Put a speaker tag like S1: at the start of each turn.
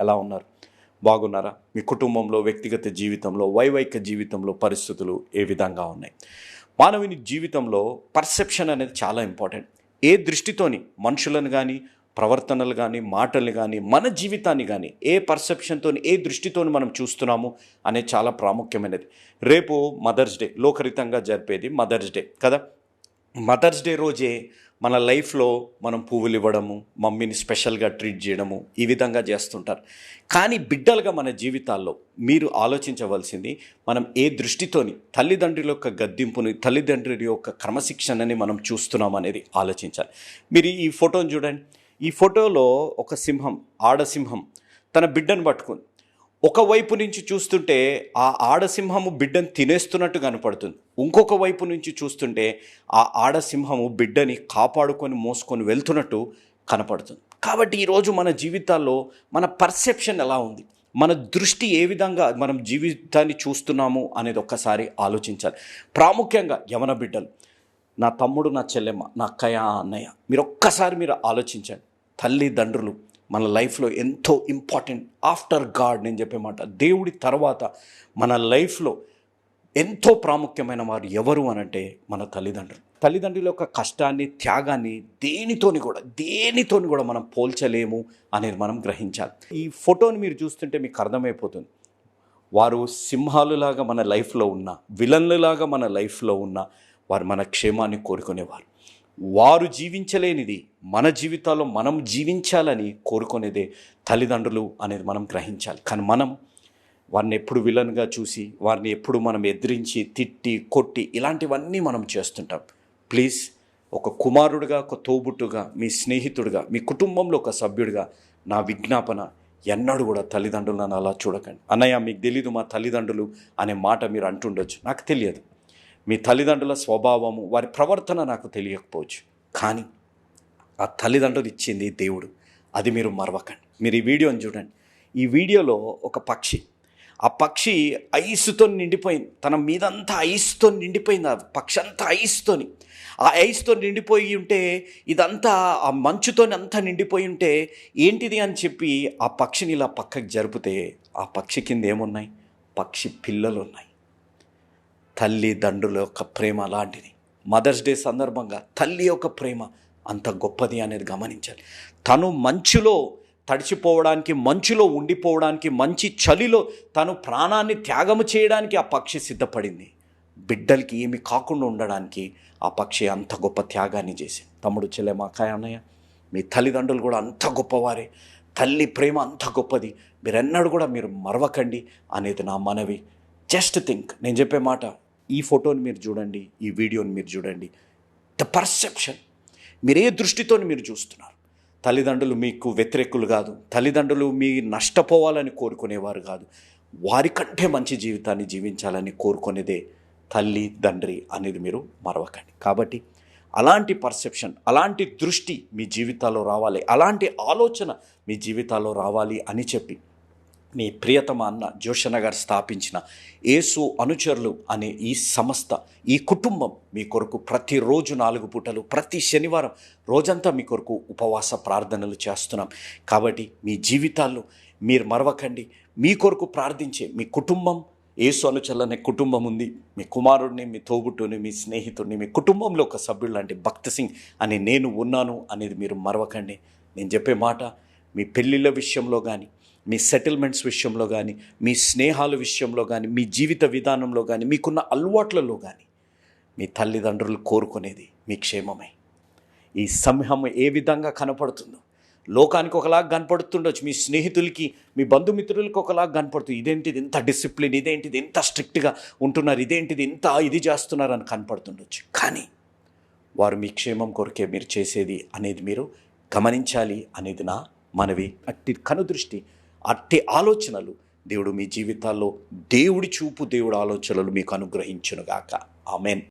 S1: ఎలా ఉన్నారు? బాగున్నారా? మీ కుటుంబంలో వ్యక్తిగత జీవితంలో వైవైక జీవితంలో పరిస్థితులు ఏ విధంగా ఉన్నాయి? మానవుని జీవితంలో పర్సెప్షన్ అనేది చాలా ఇంపార్టెంట్. ఏ దృష్టితోని మనుషులను కానీ ప్రవర్తనలు కానీ మాటలు కానీ మన జీవితాన్ని కానీ ఏ పర్సెప్షన్తో ఏ దృష్టితోని మనం చూస్తున్నాము అనేది చాలా ప్రాముఖ్యమైనది. రేపు మదర్స్ డే లోకరితంగా జరిపేది మదర్స్ డే కదా? మదర్స్ డే రోజే మన లైఫ్లో మనం పువ్వులు ఇవ్వడము మమ్మీని స్పెషల్గా ట్రీట్ చేయడము ఈ విధంగా చేస్తుంటారు. కానీ బిడ్డలుగా మన జీవితాల్లో మీరు ఆలోచించవలసింది మనం ఏ దృష్టితోని తల్లిదండ్రుల యొక్క గద్దింపుని తల్లిదండ్రుల యొక్క క్రమశిక్షణని మనం చూస్తున్నాం అనేది ఆలోచించాలి. మీరు ఈ ఫోటోని చూడండి. ఈ ఫోటోలో ఒక సింహం ఆడసింహం తన బిడ్డను పట్టుకుంది. ఒకవైపు నుంచి చూస్తుంటే ఆ ఆడసింహము బిడ్డను తినేస్తున్నట్టు కనపడుతుంది. ఇంకొక వైపు నుంచి చూస్తుంటే ఆ ఆడసింహము బిడ్డని కాపాడుకొని మోసుకొని వెళ్తున్నట్టు కనపడుతుంది. కాబట్టి ఈరోజు మన జీవితాల్లో మన పర్సెప్షన్ ఎలా ఉంది? మన దృష్టి ఏ విధంగా మనం జీవితాన్ని చూస్తున్నాము అనేది ఒక్కసారి ఆలోచించాలి. ప్రాముఖ్యంగా యవన బిడ్డలు నా తమ్ముడు నా చెల్లెమ్మ నా అక్కయ్య అన్నయ్య మీరు ఒక్కసారి మీరు ఆలోచించండి. తల్లిదండ్రులు మన లైఫ్లో ఎంతో ఇంపార్టెంట్ ఆఫ్టర్ గాడ్ నేను చెప్పే మాట. దేవుడి తర్వాత మన లైఫ్లో ఎంతో ప్రాముఖ్యమైన వారు ఎవరు అనంటే మన తల్లిదండ్రులు. తల్లిదండ్రుల యొక్క కష్టాన్ని త్యాగాన్ని దేనితోని కూడా దేనితోని కూడా మనం పోల్చలేము అనేది మనం గ్రహించాలి. ఈ ఫోటోని మీరు చూస్తుంటే మీకు అర్థమైపోతుంది. వారు సింహాలులాగా మన లైఫ్లో ఉన్న విలన్లులాగా మన లైఫ్లో ఉన్న వారు మన క్షేమాన్ని కోరుకునేవారు. వారు జీవించలేనిది మన జీవితాల్లో మనం జీవించాలని కోరుకునేదే తల్లిదండ్రులు అనేది మనం గ్రహించాలి. కానీ మనం వారిని ఎప్పుడు విలన్గా చూసి వారిని ఎప్పుడు మనం ఎదిరించి తిట్టి కొట్టి ఇలాంటివన్నీ మనం చేస్తుంటాం. ప్లీజ్ ఒక కుమారుడుగా ఒక తోబుట్టుగా మీ స్నేహితుడిగా మీ కుటుంబంలో ఒక సభ్యుడిగా నా విజ్ఞాపన ఎన్నడూ కూడా తల్లిదండ్రులను అలా చూడకండి. అన్నయ్య మీకు తెలీదు మా తల్లిదండ్రులు అనే మాట మీరు అంటుండొచ్చు. నాకు తెలియదు. మీ తల్లిదండ్రుల స్వభావము వారి ప్రవర్తన నాకు తెలియకపోవచ్చు. కానీ ఆ తల్లిదండ్రులు ఇచ్చింది దేవుడు. అది మీరు మరవకండి. మీరు ఈ వీడియోని చూడండి. ఈ వీడియోలో ఒక పక్షి. ఆ పక్షి ఐస్తో నిండిపోయింది. తన మీదంతా ఐస్తో నిండిపోయింది. ఆ పక్షి అంతా ఐస్తోని. ఆ ఐస్తో నిండిపోయి ఉంటే ఇదంతా ఆ మంచుతోని అంతా నిండిపోయి ఉంటే ఏంటిది అని చెప్పి ఆ పక్షిని ఇలా పక్కకి జరిపితే ఆ పక్షి కింద ఏమున్నాయి? పక్షి పిల్లలు ఉన్నాయి. తల్లిదండ్రుల యొక్క ప్రేమ అలాంటిది మదర్స్ డే సందర్భంగా తల్లి యొక్క ప్రేమ అంత గొప్పది అనేది గమనించాలి. తను మంచులో తడిచిపోవడానికి మంచులో ఉండిపోవడానికి మంచి చలిలో తను ప్రాణాన్ని త్యాగము చేయడానికి ఆ పక్షి సిద్ధపడింది. బిడ్డలకి ఏమి కాకుండా ఉండడానికి ఆ పక్షి అంత గొప్ప త్యాగాన్ని చేసింది. తమ్ముడు చెల్లెమ్మ మాకాయ అన్నయ్య మీ తల్లిదండ్రులు కూడా అంత గొప్పవారే. తల్లి ప్రేమ అంత గొప్పది. మీరెన్నడూ కూడా మీరు మరవకండి అనేది నా మనవి. Just think. నేను చెప్పే మాట ఈ ఫోటోని మీరు చూడండి ఈ వీడియోని మీరు చూడండి. ద పర్సెప్షన్ మీరు ఏ దృష్టితో మీరు చూస్తున్నారు. తల్లిదండ్రులు మీకు వ్యతిరేకులు కాదు. తల్లిదండ్రులు మీ నష్టపోవాలని కోరుకునేవారు కాదు. వారికంటే మంచి జీవితాన్ని జీవించాలని కోరుకునేదే తల్లి తండ్రి అనేది మీరు మరవకండి. కాబట్టి అలాంటి పర్సెప్షన్ అలాంటి దృష్టి మీ జీవితాల్లో రావాలి. అలాంటి ఆలోచన మీ జీవితాల్లో రావాలి అని చెప్పి మీ ప్రియతమ అన్న జోషన్న గారు స్థాపించిన ఏసు అనుచరులు అనే ఈ సంస్థ ఈ కుటుంబం మీ కొరకు ప్రతిరోజు నాలుగు పూటలు ప్రతి శనివారం రోజంతా మీ కొరకు ఉపవాస ప్రార్థనలు చేస్తున్నాం. కాబట్టి మీ జీవితాల్లో మీరు మరవకండి. మీ కొరకు ప్రార్థించే మీ కుటుంబం ఏసు అనుచరులు అనే కుటుంబం ఉంది. మీ కుమారుడిని మీ తోబుట్టుని మీ స్నేహితుడిని మీ కుటుంబంలో ఒక సభ్యుడు లాంటి భక్త సింగ్ అని నేను ఉన్నాను అనేది మీరు మరవకండి. నేను చెప్పే మాట మీ పెళ్ళిళ్ళ విషయంలో కానీ మీ సెటిల్మెంట్స్ విషయంలో కానీ మీ స్నేహాల విషయంలో కానీ మీ జీవిత విధానంలో కానీ మీకున్న అలవాట్లలో కానీ మీ తల్లిదండ్రులు కోరుకునేది మీ క్షేమమే. ఈ సంహం ఏ విధంగా కనపడుతుందో లోకానికి ఒకలాగా కనపడుతుండొచ్చు మీ స్నేహితులకి మీ బంధుమిత్రులకి ఒకలాగా కనపడుతుంది ఇదేంటిది ఇంత డిసిప్లిన్ ఇదేంటిది ఇంత స్ట్రిక్ట్గా ఉంటున్నారు ఇదేంటిది ఇంత ఇది చేస్తున్నారు అని కనపడుతుండొచ్చు. కానీ వారు మీ క్షేమం కొరకే మీరు చేసేది అనేది మీరు గమనించాలి అనేది నా మనవి. అట్టి కనుదృష్టి అట్టి ఆలోచనలు దేవుడు మీ జీవితాల్లో దేవుడి చూపు దేవుడు ఆలోచనలు మీకు అనుగ్రహించునుగాక. ఆమెన్.